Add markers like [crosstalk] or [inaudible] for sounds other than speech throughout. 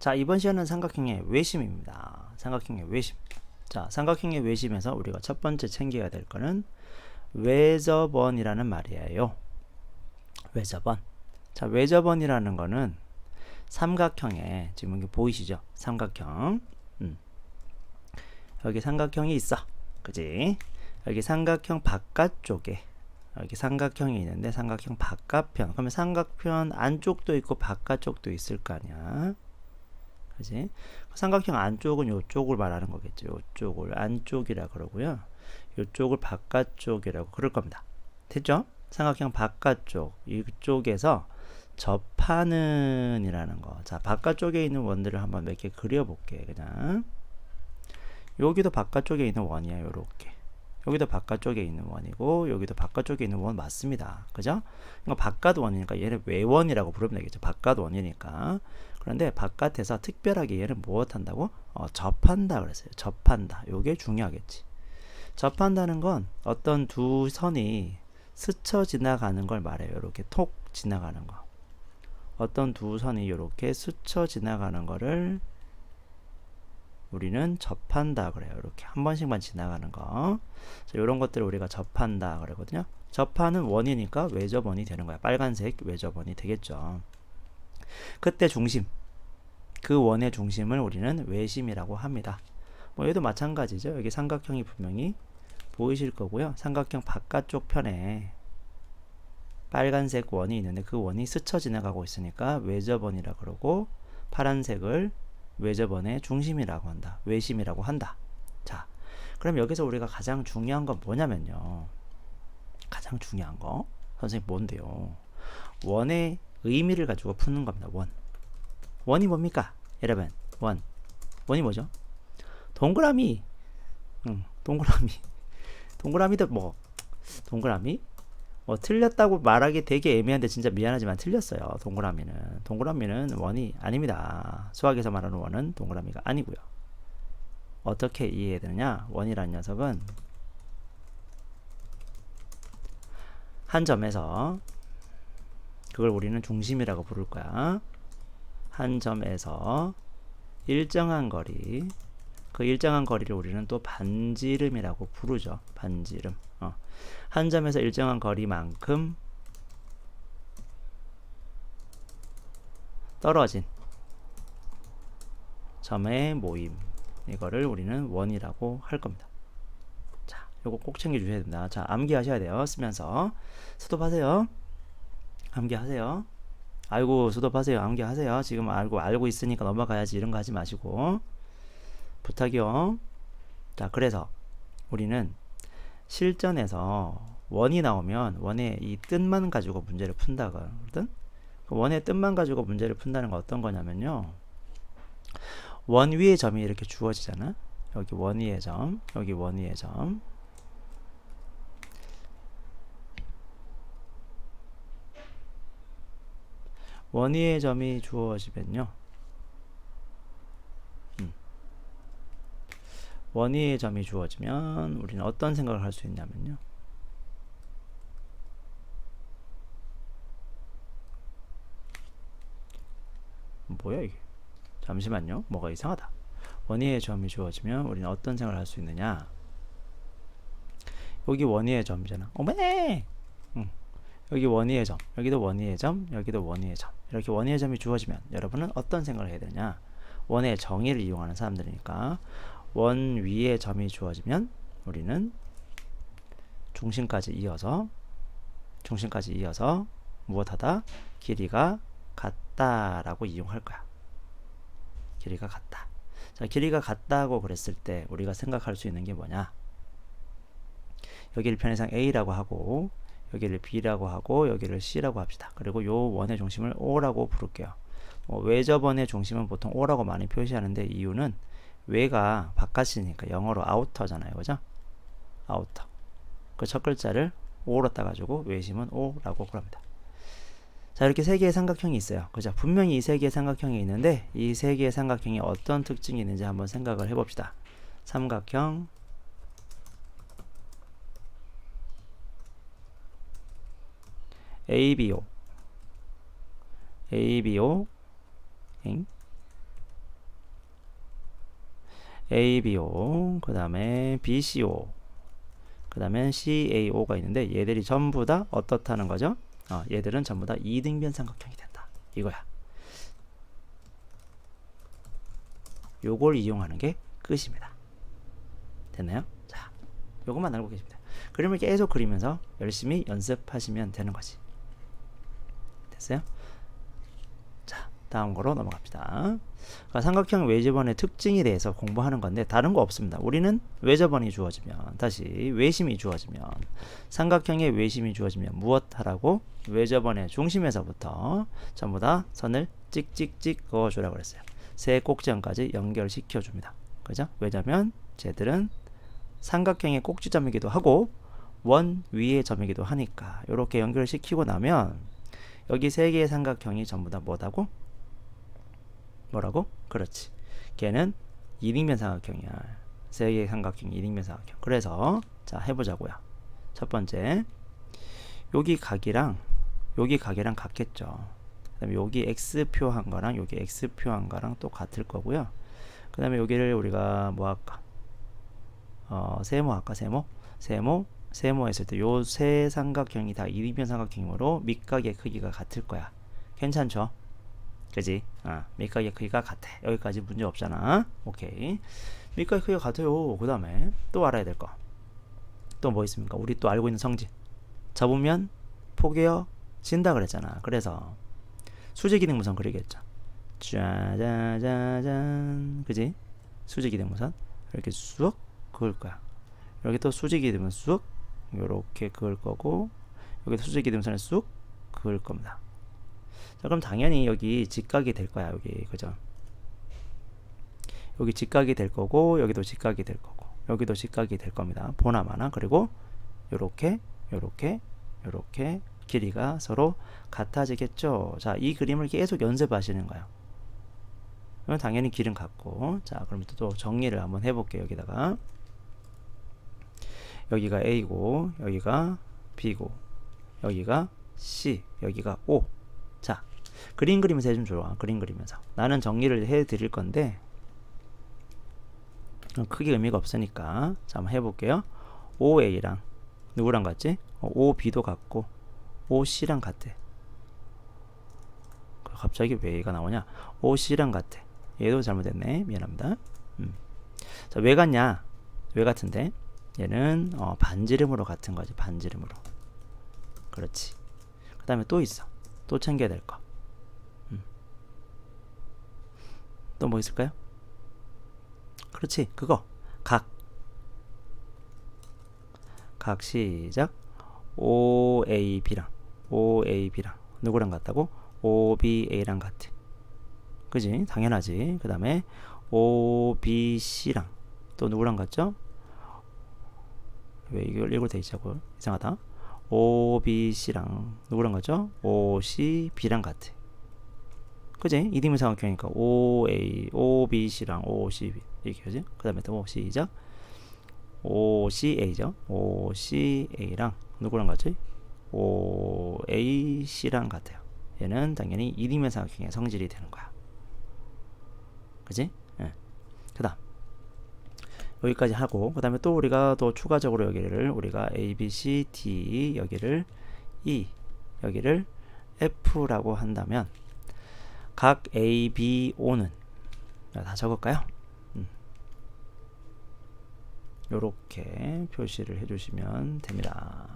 자, 이번 시간은 삼각형의 외심입니다. 삼각형의 외심. 자, 삼각형의 외심에서 우리가 첫 번째 챙겨야 될 거는 외접원이라는 말이에요. 외접원. 자, 외접원이라는 거는 삼각형에 지금 여기 보이시죠? 삼각형. 음. 여기 삼각형이 있어. 그지? 여기 삼각형 바깥쪽에 여기 삼각형이 있는데 삼각형 바깥편. 그러면 삼각편 안쪽도 있고 바깥쪽도 있을 거 아니야. 그지? 삼각형 안쪽은 요쪽을 말하는 거겠죠. 요쪽을 안쪽이라 그러고요. 요쪽을 바깥쪽이라고 그럴 겁니다. 됐죠? 삼각형 바깥쪽 이쪽에서 접하는 이라는 거. 자, 바깥쪽에 있는 원들을 한번 몇 개 그려 볼게. 그냥 여기도 바깥쪽에 있는 원이야. 요렇게. 여기도 바깥쪽에 있는 원이고 여기도 바깥쪽에 있는 원 맞습니다. 그죠? 그러니까 바깥 원이니까 얘를 외원이라고 부르면 되겠죠. 바깥 원이니까. 그런데 바깥에서 특별하게 얘를 무엇 한다고? 어, 접한다 그랬어요. 접한다. 요게 중요하겠지. 접한다는 건 어떤 두 선이 스쳐 지나가는 걸 말해요. 이렇게 톡 지나가는 거. 어떤 두 선이 이렇게 스쳐 지나가는 거를 우리는 접한다 그래요. 이렇게 한 번씩만 지나가는 거. 이런 것들을 우리가 접한다 그러거든요. 접하는 원이니까 외접원이 되는 거야. 빨간색 외접원이 되겠죠. 그때 중심, 그 원의 중심을 우리는 외심이라고 합니다. 뭐 얘도 마찬가지죠. 여기 삼각형이 분명히 보이실 거고요. 삼각형 바깥쪽 편에 빨간색 원이 있는데 그 원이 스쳐 지나가고 있으니까 외접원이라 그러고 파란색을 외접원의 중심이라고 한다. 외심이라고 한다. 자, 그럼 여기서 우리가 가장 중요한 건 뭐냐면요. 가장 중요한 거 선생님 뭔데요? 원의 의미를 가지고 푸는 겁니다. 원. 원이 뭡니까? 여러분, 원. 원이 뭐죠? 동그라미. 응, 동그라미. [laughs] 동그라미도 뭐 동그라미? 뭐 틀렸다고 말하기 되게 애매한데 진짜 미안하지만 틀렸어요. 동그라미는 동그라미는 원이 아닙니다. 수학에서 말하는 원은 동그라미가 아니고요. 어떻게 이해해야 되느냐? 원이라는 녀석은 한 점에서 그걸 우리는 중심이라고 부를 거야. 한 점에서 일정한 거리 그 일정한 거리를 우리는 또 반지름이라고 부르죠. 반지름. 어. 한 점에서 일정한 거리만큼 떨어진 점의 모임. 이거를 우리는 원이라고 할 겁니다. 자, 요거 꼭 챙겨 주셔야 됩니다. 자, 암기하셔야 돼요. 쓰면서 수도하세요. 암기하세요. 아이고, 수도하세요. 암기하세요. 지금 알고 알고 있으니까 넘어가야지 이런 거 하지 마시고. 부탁이요. 자, 그래서 우리는 실전에서 원이 나오면 원의 이 뜻만 가지고 문제를 푼다거든. 그 원의 뜻만 가지고 문제를 푼다는 건 어떤 거냐면요. 원 위의 점이 이렇게 주어지잖아. 여기 원 위의 점, 여기 원 위의 점. 원 위의 점이 주어지면요. 원위의 점이 주어지면 우리는 어떤 생각을 할 수 있냐면요. 뭐야 이게? 잠시만요. 뭐가 이상하다. 원위의 점이 주어지면 우리는 어떤 생각을 할 수 있느냐? 여기 원위의 점이잖아. 어메! 응. 여기 원위의 점, 여기도 원위의 점, 여기도 원위의 점. 이렇게 원위의 점이 주어지면 여러분은 어떤 생각을 해야 되냐? 원의 정의를 이용하는 사람들이니까 원 위에 점이 주어지면 우리는 중심까지 이어서 중심까지 이어서 무엇하다 길이가 같다라고 이용할 거야. 길이가 같다. 자, 길이가 같다고 그랬을 때 우리가 생각할 수 있는 게 뭐냐? 여기를 편의상 A라고 하고 여기를 B라고 하고 여기를 C라고 합시다. 그리고 요 원의 중심을 O라고 부를게요. 뭐 외접원의 중심은 보통 O라고 많이 표시하는데 이유는 외가 바깥이니까 영어로 아우터잖아요. 그죠? 아우터. 그 첫 글자를 O로 따가지고 외심은 O라고 그럽니다. 자, 이렇게 세 개의 삼각형이 있어요. 그죠? 분명히 이 세 개의 삼각형이 있는데 이 세 개의 삼각형이 어떤 특징이 있는지 한번 생각을 해봅시다. 삼각형 ABO ABO 엥? ABO, 그 다음에 BCO, 그 다음에 CAO가 있는데 얘들이 전부 다 어떻다는 거죠? 어, 얘들은 전부 다 이등변 삼각형이 된다. 이거야. 요걸 이용하는 게 끝입니다. 됐나요? 자, 요것만 알고 계십니다. 그림을 계속 그리면서 열심히 연습하시면 되는 거지. 됐어요? 자, 다음 거로 넘어갑니다. 그러니까 삼각형 외접원의 특징에 대해서 공부하는 건데 다른 거 없습니다. 우리는 외접원이 주어지면 다시 외심이 주어지면 삼각형의 외심이 주어지면 무엇 하라고 외접원의 중심에서부터 전부 다 선을 찍찍찍 그어주라고 그랬어요. 세 꼭지점까지 연결시켜 줍니다. 그죠? 왜냐면 쟤들은 삼각형의 꼭지점이기도 하고 원 위의 점이기도 하니까 이렇게 연결시키고 나면 여기 세 개의 삼각형이 전부 다 뭐다고? 뭐라고? 그렇지. 걔는 이등변 삼각형이야. 세 개의 삼각형 이등변 삼각형. 그래서 자 해보자고요. 첫 번째 여기 각이랑 여기 각이랑 같겠죠. 그다음에 여기 x표 한 거랑 여기 x표 한 거랑 또 같을 거고요. 그다음에 여기를 우리가 뭐 할까? 어, 세모 할까? 세모? 세모 세모 했을 때 요 세 삼각형이 다 이등변 삼각형이므로 밑각의 크기가 같을 거야. 괜찮죠? 그지? 아, 밑각의 크기가 같아. 여기까지 문제 없잖아. 오케이. 밑각의 크기가 같아요. 그 다음에 또 알아야 될 거. 또 뭐 있습니까? 우리 또 알고 있는 성질. 접으면 포개어진다 그랬잖아. 그래서 수직이등무선 그리겠죠. 짜자자잔. 그지? 수직이등무선. 이렇게 쑥 그을 거야. 여기 또 수직이등무선 쑥. 요렇게 그을 거고 여기도 수직이등무선을 쑥 그을 겁니다. 자, 그럼 당연히 여기 직각이 될 거야, 여기. 그죠? 여기 직각이 될 거고, 여기도 직각이 될 거고, 여기도 직각이 될 겁니다. 보나마나. 그리고, 요렇게, 요렇게, 요렇게, 길이가 서로 같아지겠죠? 자, 이 그림을 계속 연습하시는 거예요. 당연히 길은 같고, 자, 그럼 또 정리를 한번 해볼게요, 여기다가. 여기가 A고, 여기가 B고, 여기가 C, 여기가 O. 자, 그림 그리면서 해주면 좋아. 그림 그리면서. 나는 정리를 해 드릴 건데, 크게 의미가 없으니까. 자, 한번 해볼게요. OA랑, 누구랑 같지? 어, OB도 같고, OC랑 같아. 갑자기 왜 A가 나오냐? OC랑 같아. 얘도 잘못됐네. 미안합니다. 음. 자, 왜 같냐? 왜 같은데? 얘는 어, 반지름으로 같은 거지. 반지름으로. 그렇지. 그 다음에 또 있어. 또 챙겨야 될 거. 음. 또뭐 있을까요? 그렇지. 그거. 각. 각 시작. OAB랑 OAB랑 누구랑 같다고? OBA랑 같아. 그지? 당연하지. 그 다음에 OBC랑 또 누구랑 같죠? 왜 이걸 읽을 때 있자고 이상하다. OBC랑 누구랑 같죠? OCB랑 같아. 그지? 이등분 삼각형이니까 OA, OBC랑 OCB 이렇게 하지? 그 다음에 또 시작. OCA죠. OCA랑 누구랑 같지? OAC랑 같아요. 얘는 당연히 이등변 삼각형의 성질이 되는 거야. 그지? 여기까지 하고 그 다음에 또 우리가 또 추가적으로 여기를 우리가 A, B, C, D 여기를 E 여기를 F라고 한다면 각 A, B, O는 다 적을까요? 음. 요렇게 표시를 해주시면 됩니다.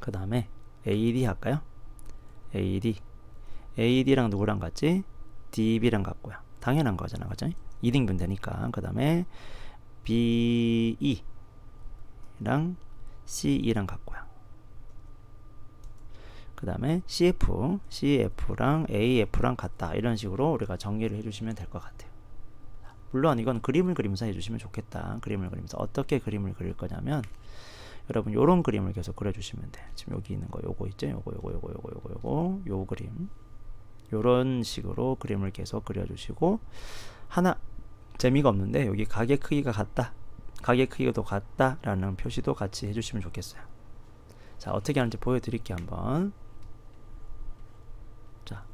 그 다음에 AD 할까요? AD AD랑 누구랑 같지? DB랑 같고요. 당연한 거잖아, 그죠? 2등분 되니까 그 다음에 BE랑 CE랑 같고요. 그 다음에 CF, CF랑 AF랑 같다 이런 식으로 우리가 정리를 해주시면 될 것 같아요. 물론 이건 그림을 그리면서 해주시면 좋겠다. 그림을 그리면서 어떻게 그림을 그릴 거냐면 여러분 요런 그림을 계속 그려주시면 돼. 지금 여기 있는 거 요거 있죠? 요거 요거 요거 요거 요거 요거 요 그림 요런 식으로 그림을 계속 그려주시고 하나 재미가 없는데 여기 가게 크기가 같다 가게 크기가 더 같다 라는 표시도 같이 해주시면 좋겠어요 자 어떻게 하는지 보여드릴게요 한번 자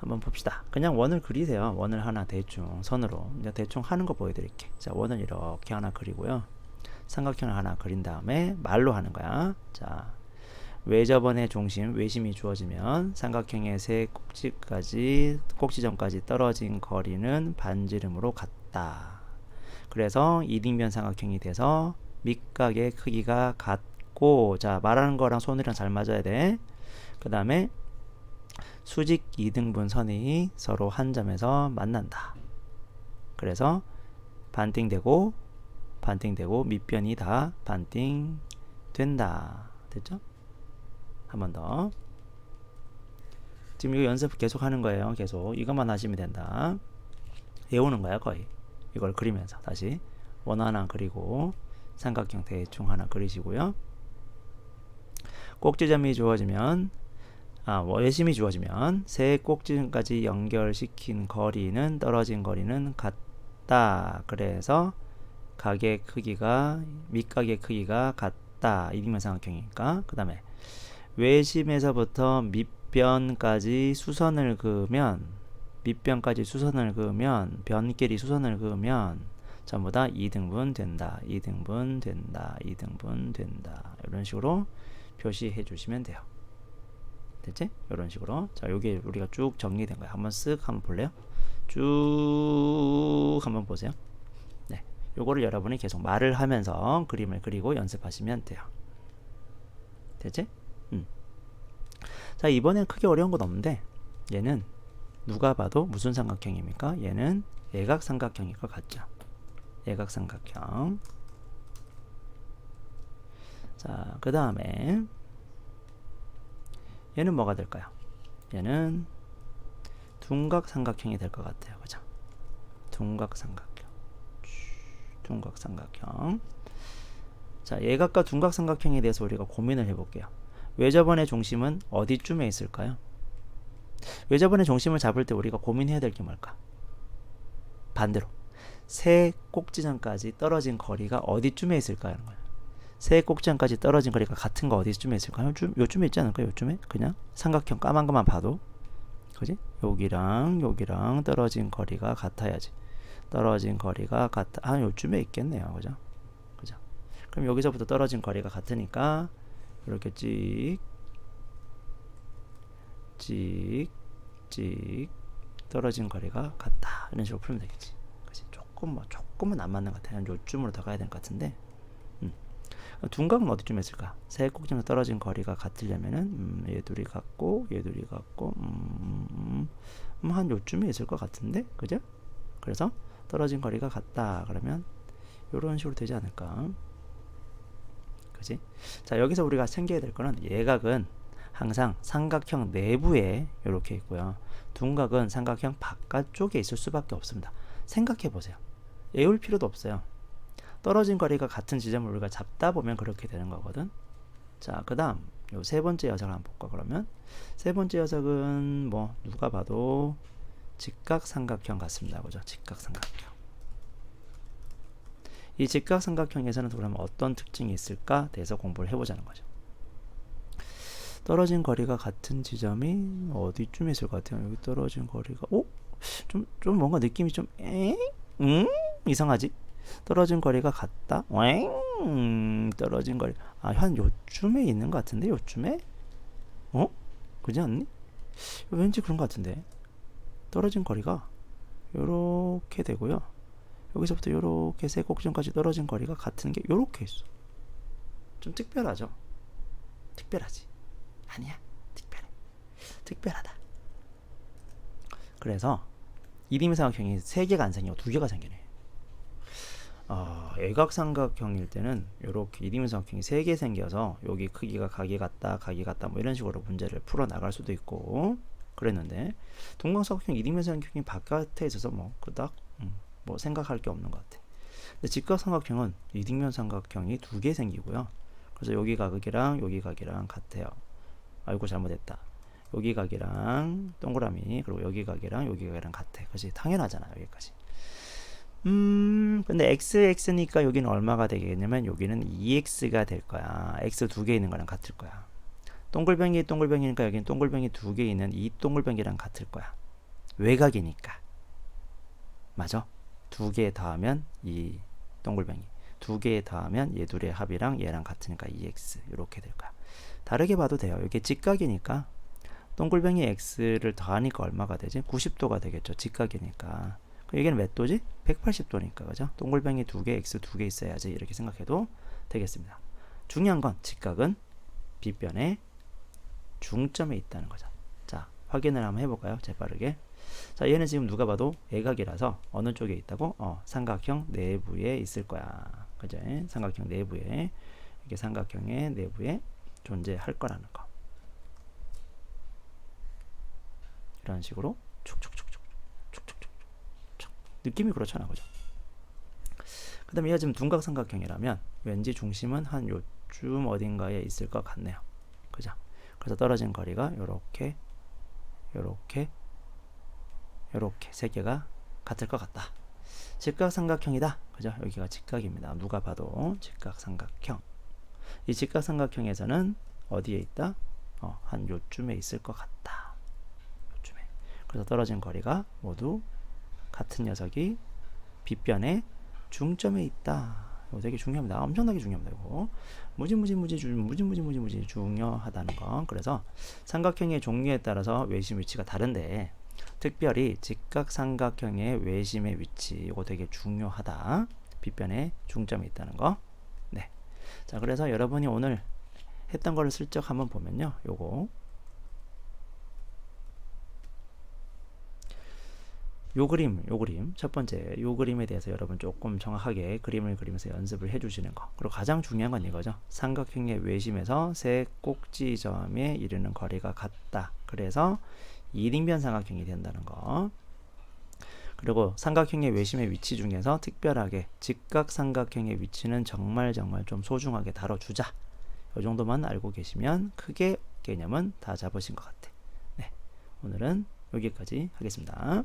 한번 봅시다. 그냥 원을 그리세요. 원을 하나 대충 선으로 이제 대충 하는 거 보여드릴게. 자 원을 이렇게 하나 그리고요. 삼각형을 하나 그린 다음에 말로 하는 거야. 자 외접원의 중심 외심이 주어지면 삼각형의 세 꼭지까지 꼭지점까지 떨어진 거리는 반지름으로 같다. 그래서 이등변 삼각형이 돼서 밑각의 크기가 같고 자 말하는 거랑 손이랑 잘 맞아야 돼. 그 다음에 수직 이등분 선이 서로 한 점에서 만난다. 그래서 반띵되고 반띵되고 밑변이 다 반띵 된다. 됐죠? 한 번 더. 지금 이거 연습 계속 하는 거예요. 계속 이것만 하시면 된다. 외우는 거야 거의. 이걸 그리면서 다시 원 하나 그리고 삼각형 대충 하나 그리시고요. 꼭지점이 주어지면 아, 외심이 주어지면 세 꼭지점까지 연결시킨 거리는 떨어진 거리는 같다. 그래서 각의 크기가 밑각의 크기가 같다. 이등변 삼각형이니까. 그 다음에 외심에서부터 밑변까지 수선을 그으면 밑변까지 수선을 그으면 변끼리 수선을 그으면 전부 다 2등분 된다. 2등분 된다. 2등분 된다. 이런 식으로 표시해 주시면 돼요. 됐지? 이런 식으로. 자, 요게 우리가 쭉 정리된 거예요. 한번 쓱 한번 볼래요? 쭉 한번 보세요. 네. 요거를 여러분이 계속 말을 하면서 그림을 그리고 연습하시면 돼요. 됐지? 음. 자, 이번엔 크게 어려운 건 없는데 얘는 누가 봐도 무슨 삼각형입니까? 얘는 예각 삼각형일 것 같죠? 예각 삼각형. 자, 그 다음에 얘는 뭐가 될까요? 얘는 둔각 삼각형이 될 것 같아요. 그죠? 둔각 삼각형. 둔각 삼각형. 자, 예각과 둔각 삼각형에 대해서 우리가 고민을 해볼게요. 외접원의 중심은 어디쯤에 있을까요? 외접원의 중심을 잡을 때 우리가 고민해야 될 게 뭘까? 반대로 세 꼭지점까지 떨어진 거리가 어디쯤에 있을까 하는 거예요. 세 꼭지점까지 떨어진 거리가 같은 거 어디쯤에 있을까요? 요쯤, 요쯤에 있지 않을까요? 요쯤에? 그냥 삼각형 까만 것만 봐도 그지? 여기랑 여기랑 떨어진 거리가 같아야지. 떨어진 거리가 같아. 아, 요쯤에 있겠네요. 그죠? 그죠? 그럼 여기서부터 떨어진 거리가 같으니까 이렇게 찍, 찍, 찍 떨어진 거리가 같다. 이런 식으로 풀면 되겠지. 그지? 조금 뭐 조금은 안 맞는 것 같아요. 요쯤으로 더 가야 될 것 같은데. 음. 둔각은 어디쯤에 있을까? 세 꼭지에서 떨어진 거리가 같으려면은 음, 얘 둘이 같고 얘 둘이 같고 음, 음, 한 요쯤에 있을 것 같은데, 그죠? 그래서 떨어진 거리가 같다. 그러면 이런 식으로 되지 않을까? 그지? 자 여기서 우리가 챙겨야 될 거는 예각은 항상 삼각형 내부에 이렇게 있고요. 둔각은 삼각형 바깥쪽에 있을 수밖에 없습니다. 생각해 보세요. 외울 필요도 없어요. 떨어진 거리가 같은 지점을 우리가 잡다 보면 그렇게 되는 거거든. 자, 그 다음, 요 세 번째 녀석을 한번 볼까, 그러면? 세 번째 녀석은 뭐, 누가 봐도 직각삼각형 같습니다. 그죠? 직각삼각형. 이 직각삼각형에서는 그러면 어떤 특징이 있을까? 대해서 공부를 해보자는 거죠. 떨어진 거리가 같은 지점이 어디쯤에 있을 것 같아요? 여기 떨어진 거리가, 오? 좀, 좀 뭔가 느낌이 좀, 에? 음? 이상하지? 떨어진 거리가 같다? 왱 떨어진 거리. 아, 한 요쯤에 있는 것 같은데? 요쯤에? 어? 그지 않니? 왠지 그런 것 같은데. 떨어진 거리가 요렇게 되고요. 여기서부터 요렇게 세 꼭지점까지 떨어진 거리가 같은 게 요렇게 있어. 좀 특별하죠? 특별하지? 아니야. 특별해. 특별하다. 그래서 이림삼각형이 세 개가 안 생기고 두 개가 생기네. 어, 애각삼각형일 때는 이렇게 이림삼각형이 세 개 생겨서 여기 크기가 각이 같다, 각이 같다 뭐 이런 식으로 문제를 풀어 나갈 수도 있고 그랬는데 동방삼각형, 이림삼각형이 바깥에 있어서 뭐 그닥 음, 뭐 생각할 게 없는 것 같아. 근데 직각삼각형은 이등변 삼각형이 두 개 생기고요. 그래서 여기 각이랑 여기 각이랑 같아요. 아이고 잘못했다. 여기 각이랑 동그라미 그리고 여기 각이랑 여기 각이랑 같아. 그지 당연하잖아 여기까지. 음, 근데 xx니까 여기는 얼마가 되겠냐면 여기는 2x가 될 거야. x 두 개 있는 거랑 같을 거야. 동글뱅이 동글뱅이니까 여기는 동글뱅이 두 개 있는 이 동글뱅이랑 같을 거야. 외곽이니까. 맞아? 두 개 더하면 이 동글뱅이. 두 개 더하면 얘 둘의 합이랑 얘랑 같으니까 2x 이렇게 될 거야. 다르게 봐도 돼요. 이게 직각이니까 동글뱅이 x를 더하니까 얼마가 되지? 90도가 되겠죠. 직각이니까. 여기는 몇 도지? 180도니까 그죠? 동글뱅이 두 개, x 두 개 있어야지 이렇게 생각해도 되겠습니다. 중요한 건 직각은 빗변에 중점에 있다는 거죠. 자, 확인을 한번 해볼까요? 재빠르게. 자, 얘는 지금 누가 봐도 애각이라서 어느 쪽에 있다고? 어, 삼각형 내부에 있을 거야. 그죠? 삼각형 내부에 이게 삼각형의 내부에 존재할 거라는 거. 이런 식으로 축축축축 축축축축 느낌이 그렇잖아, 그죠? 그다음에 얘가 지금 둔각 삼각형이라면 왠지 중심은 한 요쯤 어딘가에 있을 것 같네요. 그죠? 그래서 떨어진 거리가 요렇게 요렇게 요렇게 세 개가 같을 것 같다. 직각 삼각형이다. 그죠? 여기가 직각입니다. 누가 봐도 직각 삼각형. 이 직각 삼각형에서는 어디에 있다? 어, 한 요쯤에 있을 것 같다. 요쯤에. 그래서 떨어진 거리가 모두 같은 녀석이 빗변에 중점에 있다. 이거 되게 중요합니다. 엄청나게 중요합니다. 이거 무지무지무지 주- 무지무지무지 무지 중요하다는 거. 그래서 삼각형의 종류에 따라서 외심 위치가 다른데 특별히 직각 삼각형의 외심의 위치 이거 되게 중요하다. 빗변에 중점이 있다는 거. 네. 자, 그래서 여러분이 오늘 했던 거를 슬쩍 한번 보면요. 요거 요 그림, 요 그림 첫 번째 요 그림에 대해서 여러분 조금 정확하게 그림을 그리면서 연습을 해주시는 거. 그리고 가장 중요한 건 이거죠. 삼각형의 외심에서 세 꼭지점에 이르는 거리가 같다. 그래서 이등변 삼각형이 된다는 거. 그리고 삼각형의 외심의 위치 중에서 특별하게 직각 삼각형의 위치는 정말 정말 좀 소중하게 다뤄주자. 이 정도만 알고 계시면 크게 개념은 다 잡으신 것 같아. 네, 오늘은 여기까지 하겠습니다.